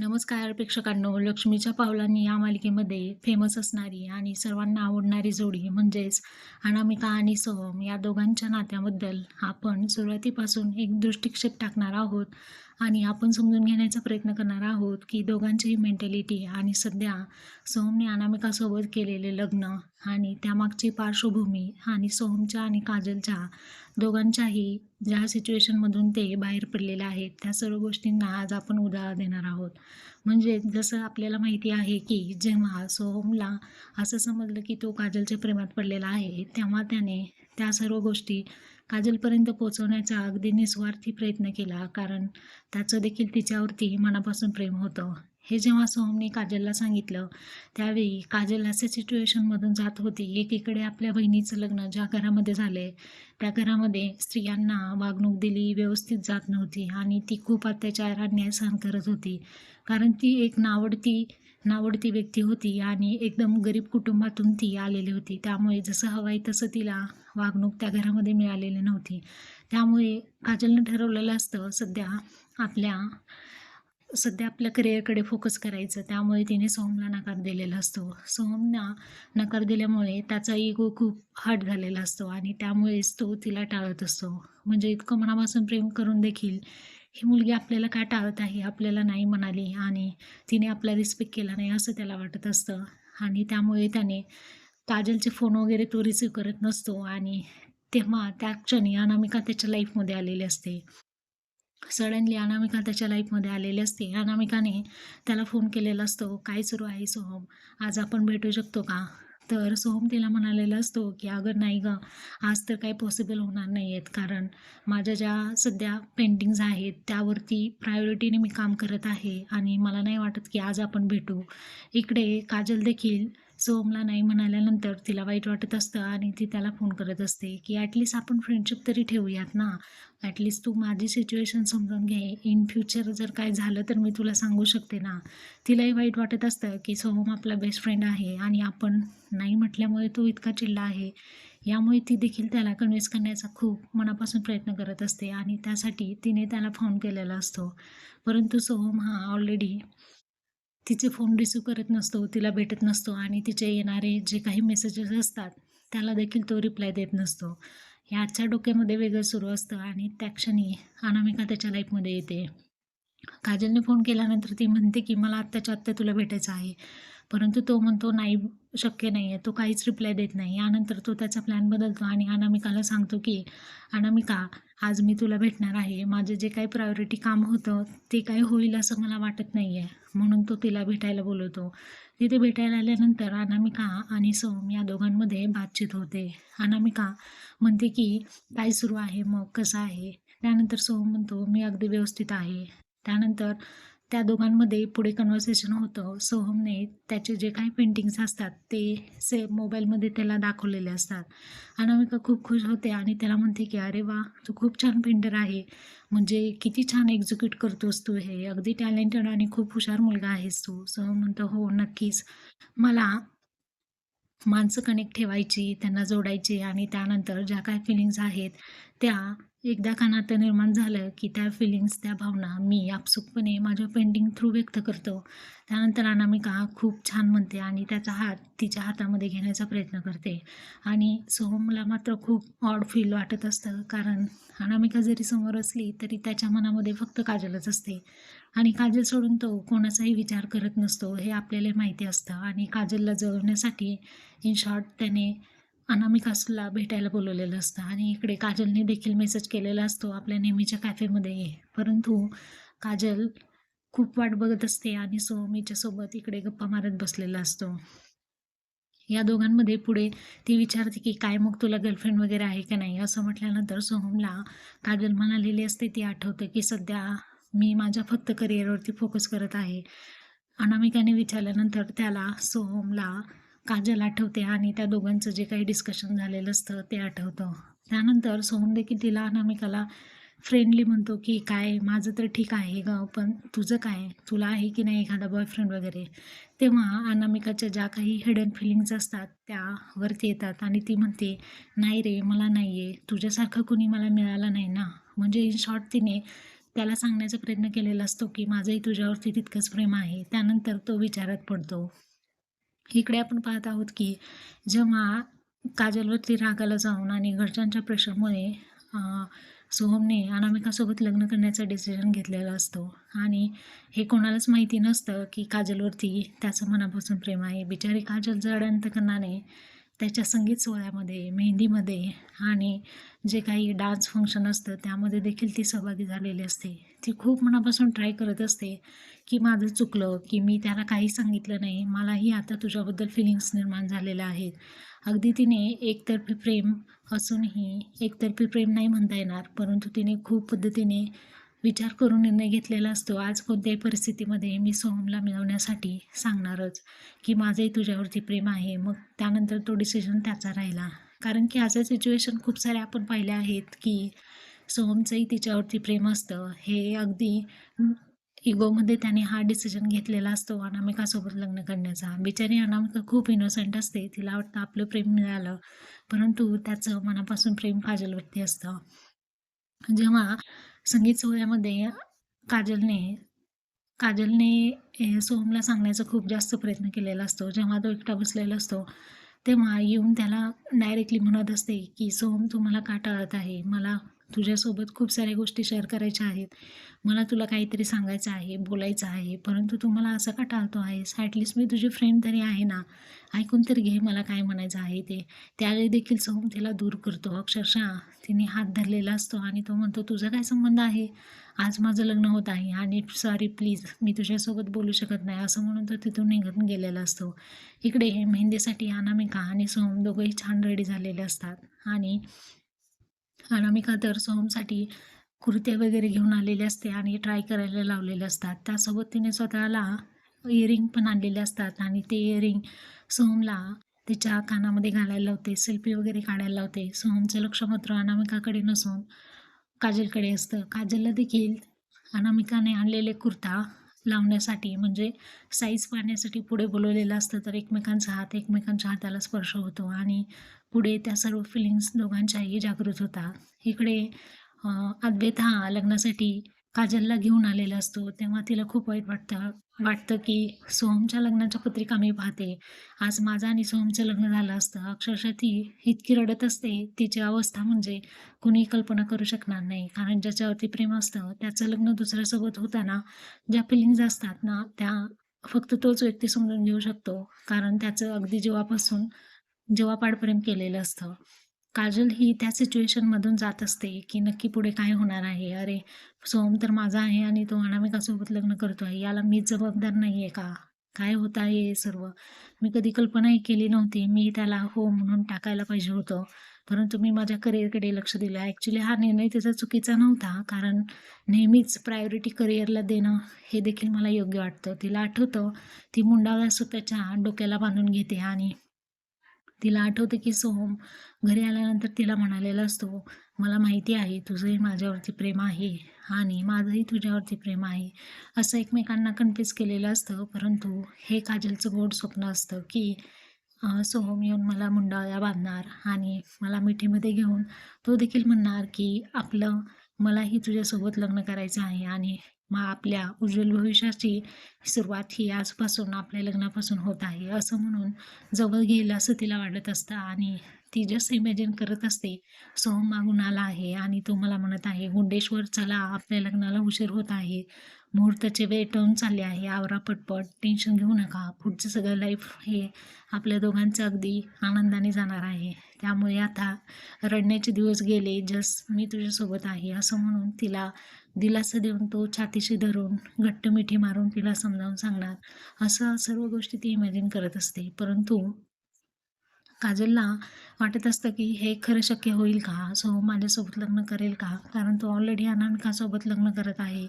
नमस्कार प्रेक्षकांनो लक्ष्मीच्या पावलांनी या मालिकेमध्ये फेमस असणारी आणि सर्वांना आवडणारी जोडी म्हणजेच अनामिका आणि सोहम या दोघांच्या नात्याबद्दल आपण सुरुवातीपासून एक दृष्टिक्षेप टाकणार आहोत. आणि आपण समजून घेण्याचा प्रयत्न करणार आहोत की दोघांचीही मेंटॅलिटी आणि सध्या सोहमने अनामिकासोबत केलेले लग्न आणि त्यामागची पार्श्वभूमी आणि सोहमच्या आणि काजलच्या दोघांच्याही ज्या सिच्युएशनमधून ते बाहेर पडलेले आहेत त्या सर्व गोष्टींना आज आपण उदाहरण देणार आहोत. म्हणजे जसं आपल्याला माहिती आहे की जेव्हा सोहमला असं समजलं की तो काजलच्या प्रेमात पडलेला आहे तेव्हा त्याने त्या सर्व गोष्टी काजलपर्यंत पोचवण्याचा अगदी निस्वार्थी प्रयत्न केला कारण त्याचं देखील तिच्यावरती मनापासून प्रेम होतं. हे जेव्हा सोहमने काजलला सांगितलं त्यावेळी काजल अशा सिच्युएशनमधून जात होती एकीकडे आपल्या बहिणीचं लग्न ज्या घरामध्ये झाले त्या घरामध्ये स्त्रियांना वागणूक दिली व्यवस्थित जात नव्हती आणि ती खूप अत्याचार अन्याय सहन करत होती. कारण ती एक नावडती नावडती व्यक्ती होती आणि एकदम गरीब कुटुंबातून ती आलेली होती. त्यामुळे जसं हवं आहे तसं तिला वागणूक त्या घरामध्ये मिळालेली नव्हती. त्यामुळे काजलनं ठरवलेलं असतं सध्या आपल्या सध्या आपल्या करिअरकडे फोकस करायचं. त्यामुळे तिने सोहमला नकार दिलेला असतो. सोहमना नकार दिल्यामुळे त्याचा इगो खूप हट झालेला असतो आणि त्यामुळेच तो तिला टाळत असतो. म्हणजे इतकं मनापासून प्रेम करून देखील ही मुलगी आपल्याला काय टाळत आहे आपल्याला नाही म्हणाली आणि तिने आपला रिस्पेक्ट केला नाही असं त्याला वाटत असतं. आणि त्यामुळे त्याने काजलचे फोन वगैरे तो रिसीव करत नसतो आणि तेव्हा त्या क्षणी अनामिका त्याच्या लाईफमध्ये आलेली असते. सडनली अनामिका त्याच्या लाईफमध्ये आलेली असते. अनामिकाने त्याला फोन केलेला असतो काय सुरू आहे सोहम? आज आपण भेटू शकतो का? तर सोहम तिला म्हणालेला असतो की अगं नाही गं आज तर काही पॉसिबल होणार नाही आहेत कारण माझ्या ज्या सध्या पेंटिंग्ज आहेत त्यावरती प्रायोरिटीने मी काम करत आहे आणि मला नाही वाटत की आज आपण भेटू. इकडे काजल देखील सोहमला नाही म्हणाल्यानंतर तिला वाईट वाटत असतं आणि ती त्याला फोन करत असते की ॲटलिस्ट आपण फ्रेंडशिप तरी ठेवूयात ना. ॲटलिस्ट तू माझी सिच्युएशन समजून घे. इन फ्युचर जर काय झालं तर मी तुला सांगू शकते ना. तिलाही वाईट वाटत असतं की सोहम आपला बेस्ट फ्रेंड आहे आणि आपण नाही म्हटल्यामुळे तो इतका चिल्ला आहे. यामुळे ती देखील त्याला कन्व्हिन्स करण्याचा खूप मनापासून प्रयत्न करत असते आणि त्यासाठी तिने त्याला फोन केलेला असतो. परंतु सोहम हा ऑलरेडी तिचे फोन रिसीव करत नसतो तिला भेटत नसतो आणि तिचे येणारे जे काही मेसेजेस असतात त्याला देखील तो रिप्लाय देत नसतो. याच्या डोक्यामध्ये वेगळं सुरू असतं आणि त्या क्षणी अनामिका त्याच्या लाईफमध्ये येते. काजलने फोन केल्यानंतर ती म्हणते की मला आत्ताच्या आत्ता तुला भेटायचं आहे. परंतु तो म्हणतो नाही शक्य नाही आहे तो काहीच रिप्लाय देत नाही. यानंतर तो त्याचा प्लॅन बदलतो आणि अनामिकाला सांगतो की अनामिका आज मी तुला भेटणार आहे. माझे जे काही प्रायोरिटी काम होतं ते काही होईल असं मला वाटत नाही आहे म्हणून तो तिला भेटायला बोलवतो. तिथे भेटायला आल्यानंतर अनामिका आणि सोम या दोघांमध्ये बातचीत होते. अनामिका म्हणते की काय सुरू आहे? मग कसं आहे? त्यानंतर सोम म्हणतो मी अगदी व्यवस्थित आहे. त्यानंतर त्या दोघांमध्ये पुढे कन्व्हर्सेशन होतं. सोहमने त्याचे जे काही पेंटिंग्स असतात ते से मोबाईलमध्ये त्याला दाखवलेले असतात. अनामिका खूप खुश होते आणि त्याला म्हणते की अरे वा तू खूप छान पेंटर आहे. म्हणजे किती छान एक्झिक्यूट करतोस तू हे. अगदी टॅलेंटेड आणि खूप हुशार मुलगा आहेस तू. सोहम म्हणतो हो नक्कीच. मला माणसं कनेक्ट ठेवायची त्यांना जोडायची आणि त्यानंतर ज्या काय फिलिंग्स आहेत त्या एकदा का नातं निर्माण झालं की त्या फिलिंग्स त्या भावना मी आपसुकपणे माझ्या पेंटिंग थ्रू व्यक्त करतो. त्यानंतर अनामिका खूप छान म्हणते आणि त्याचा हात तिच्या हातामध्ये घेण्याचा प्रयत्न करते. आणि सोहमला मात्र खूप ऑड फील वाटत असतं कारण अनामिका जरी समोर असली तरी त्याच्या मनामध्ये फक्त काजलच असते. आणि काजल सोडून तो कोणाचाही विचार करत नसतो हे आपल्याला माहिती असतं आणि काजलला जळवण्यासाठी इन शॉर्ट त्याने अनामिकासला भेटायला बोलवलेलं असतं. आणि इकडे काजलने देखील मेसेज केलेला असतो आपल्या नेहमीच्या कॅफेमध्ये ये. परंतु काजल खूप वाट बघत असते आणि सोहमीच्या सोबत इकडे गप्पा मारत बसलेला असतो. या दोघांमध्ये पुढे ती विचारते की काय मग तुला गर्लफ्रेंड वगैरे आहे का नाही? असं म्हटल्यानंतर सोहमला काजल म्हणालेली असते ती आठवते की सध्या मी माझ्या फक्त करिअरवरती फोकस करत आहे. अनामिकाने विचारल्यानंतर त्याला सोहमला काजल आठवते आणि त्या दोघांचं जे काही डिस्कशन झालेलं असतं ते आठवतं. त्यानंतर सोहम देखील तिला अनामिकाला फ्रेंडली म्हणतो की काय माझं तर ठीक आहे ग पण तुझं काय? तुला आहे की नाही एखादा बॉयफ्रेंड वगैरे? तेव्हा अनामिकाच्या ज्या काही हिडन फिलिंग्स असतात त्या वरती येतात आणि ती म्हणते नाही रे मला नाही आहे तुझ्यासारखं कुणी मला मिळालं नाही ना. म्हणजे इन शॉर्ट तिने त्याला सांगण्याचा प्रयत्न केलेला असतो की माझंही तुझ्यावरती तितकंच प्रेम आहे. त्यानंतर तो विचारात पडतो. इकडे आपण पाहत आहोत की जेव्हा काजलवरती रागाला जाऊन आणि घरच्यांच्या प्रेशरमुळे सोहमने अनामिकासोबत लग्न करण्याचा डिसिजन घेतलेला असतो. आणि हे कोणालाच माहिती नसतं की काजलवरती त्याचं मनापासून प्रेम आहे. बिचारी काजल जड अंतकरणाने त्याच्या संगीत सोहळ्यामध्ये मेहंदीमध्ये आणि जे काही डान्स फंक्शन असतं त्यामध्ये देखील ती सहभागी झालेली असते. ती खूप मनापासून ट्राय करत असते की माझं चुकलं की मी त्याला काही सांगितलं नाही. मलाही आता तुझ्याबद्दल फिलिंग्स निर्माण झालेल्या आहेत. अगदी तिने एकतर्फी प्रेम असूनही एकतर्फी प्रेम नाही म्हणता येणार परंतु तिने खूप पद्धतीने विचार करून निर्णय घेतलेला असतो. आज कोणत्याही परिस्थितीमध्ये मी सोहमला मिळवण्यासाठी सांगणारच की माझंही तुझ्यावरती प्रेम आहे. मग त्यानंतर तो डिसिजन त्याचा राहिला. कारण की असं सिच्युएशन खूप साऱ्या आपण पाहिल्या आहेत की सोहमचंही तिच्यावरती प्रेम असतं. हे अगदी इगोमध्ये त्याने हा डिसिजन घेतलेला असतो अनामिकासोबत लग्न करण्याचा. बिचारी अनामिका खूप इनोसंट असते. तिला वाटतं आपलं प्रेम मिळालं. परंतु त्याचं मनापासून प्रेम काजलवरती असतं. जेव्हा संगीत सोहळ्यामध्ये काजलने काजलने सोहमला सांगण्याचा खूप जास्त प्रयत्न केलेला असतो. जेव्हा तो एकटा बसलेला असतो तेव्हा येऊन त्याला डायरेक्टली म्हणत असते की सोहम तू मला का टाळत आहे? मला तुझ्यासोबत खूप साऱ्या गोष्टी शेअर करायच्या आहेत. मला तुला काहीतरी सांगायचं आहे बोलायचं आहे परंतु तू मला असं का टाळतो आहेस? ॲटलिस्ट मी तुझी फ्रेंड तरी आहे ना? ऐकून तर घे मला काय म्हणायचं आहे ते. त्यावेळी देखील सोहम तिला दूर करतो. अक्षरशः तिने हात धरलेला असतो आणि तो म्हणतो तुझा काय संबंध आहे? आज माझं लग्न होत आहे आणि सॉरी प्लीज मी तुझ्यासोबत बोलू शकत नाही. असं म्हणून तो तिथून निघून गेलेला असतो. इकडे मेहंदीसाठी अनामिका आणि सोहम दोघंही छान रेडी झालेले असतात. आणि अनामिका तर सोहमसाठी कुर्ते वगैरे घेऊन आलेले असते आणि ट्राय करायला लावलेले असतात. त्यासोबत तिने स्वतःला इयरिंग पण आणलेले असतात आणि ते इयरिंग सोहमला तिच्या कानामध्ये घालायला लावते सेल्फी वगैरे काढायला लावते. सोहमचं लक्ष मात्र अनामिकाकडे नसून काजलकडे असतं. काजलला देखील अनामिकाने आणलेले कुर्ता लावण्यासाठी म्हणजे साईज पाहण्यासाठी पुढे बोलवलेलं असतं तर एकमेकांचा हात एकमेकांच्या हाताला स्पर्श होतो आणि पुढे त्या सर्व फिलिंग्स दोघांच्याही जागृत होतात इकडे अं, अद्वैत हा लग्नासाठी काजलला घेऊन आलेला असतो. तेव्हा तिला खूप वाईट वाटतं वाटतं की सोहमच्या लग्नाच्या पत्रिका मी पाहते. आज माझं आणि सोहमचं लग्न झालं असतं. अक्षरशः ती इतकी रडत असते. तिची अवस्था म्हणजे कुणी कल्पना करू शकणार नाही. कारण ज्याच्यावरती प्रेम असतं त्याचं लग्न दुसऱ्यासोबत होताना ज्या फिलिंग्ज असतात ना त्या फक्त तोच व्यक्ती समजून घेऊ शकतो. कारण त्याचं अगदी जीवापासून जीवापाड प्रेम केलेलं असतं. काजल ही त्या सिच्युएशनमधून जात असते की नक्की पुढे काय होणार आहे? अरे सोम तर माझा आहे आणि तो अनामिकासोबत लग्न करतो आहे याला मीच जबाबदार नाही आहे का? काय होत आहे हे सर्व? मी कधी कल्पनाही केली नव्हती. मी त्याला हो म्हणून टाकायला पाहिजे होतं. परंतु मी माझ्या करिअरकडे लक्ष दिलं. ॲक्च्युली हा निर्णय त्याचा चुकीचा नव्हता. कारण नेहमीच प्रायोरिटी करिअरला देणं हे देखील मला योग्य वाटतं. तिला आठवतं ती मुंडाला स्वतःच्या डोक्याला बांधून घेते आणि तिला आठवतं की सोहम घरी आल्यानंतर तिला म्हणालेला असतो मला माहिती आहे तुझंही माझ्यावरती प्रेम आहे आणि माझंही तुझ्यावरती प्रेम आहे. असं एकमेकांना कन्फ्युज केलेलं असतं परंतु हे काजलचं गोड स्वप्न असतं की सोहम येऊन मला मुंडाळ्या बांधणार आणि मला मिठीमध्ये घेऊन तो देखील म्हणणार की आपलं मलाही तुझ्यासोबत लग्न करायचं आहे आणि मग आपल्या उज्ज्वल भविष्याची सुरुवात ही आजपासून आपल्या लग्नापासून होत आहे असं म्हणून जवळ घेईल असं तिला वाटत असतं आणि ती जस्ट इमॅजिन करत असते सोहम मागून आला आहे आणि तो मला म्हणत आहे गुंडेश्वर चला आपल्या लग्नाला उशीर होत आहे मुहूर्ताचे वेळ टर्न चालले आहे आवरा पटपट टेन्शन घेऊ नका पुढचं सगळं लाईफ हे आपल्या दोघांचं अगदी आनंदाने जाणार आहे त्यामुळे आता रडण्याचे दिवस गेले जस्ट मी तुझ्यासोबत आहे असं म्हणून तिला दिलासा देऊन तो छातीशी धरून घट्ट मिठी मारून तिला समजावून सांगणार. असं सर्व गोष्टी ती इमॅजिन करत असते. परंतु काजलला वाटत असतं की हे खरं शक्य होईल का? सो माझ्यासोबत लग्न करेल का? कारण तो ऑलरेडी अनामिकासोबत लग्न करत आहे.